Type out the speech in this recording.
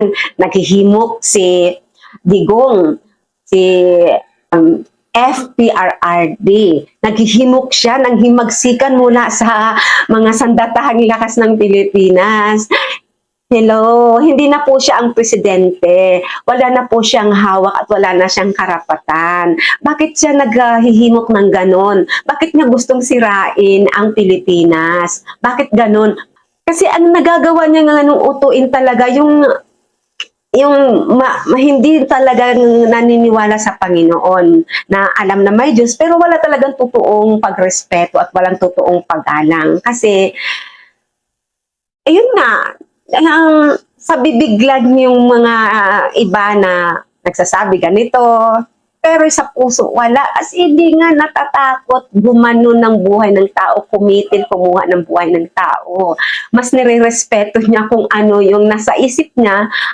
naghihimok si Digong, si um, FPRRD. Naghihimok siya ng himagsikan mula sa mga sandatahang lakas ng Pilipinas. Hello, hindi na po siya ang presidente. Wala na po siyang hawak at wala na siyang karapatan. Bakit siya naghihimok ng ganon? Bakit niya gustong sirain ang Pilipinas? Bakit ganon? Kasi ang nagagawa niya nga nung utuin talaga yung yung ma, ma- hindi talagang naniniwala sa Panginoon na alam na may Diyos pero wala talagang totoong pagrespeto at walang totoong paggalang kasi ayun nga ang sa bibig lang yung mga ah, iba na nagsasabi ganito pero sa puso wala. As hindi nga natatakot gumano ng buhay ng tao kumitin kumuha ng buhay ng tao. Mas nire-respeto niya kung ano yung nasa isip niya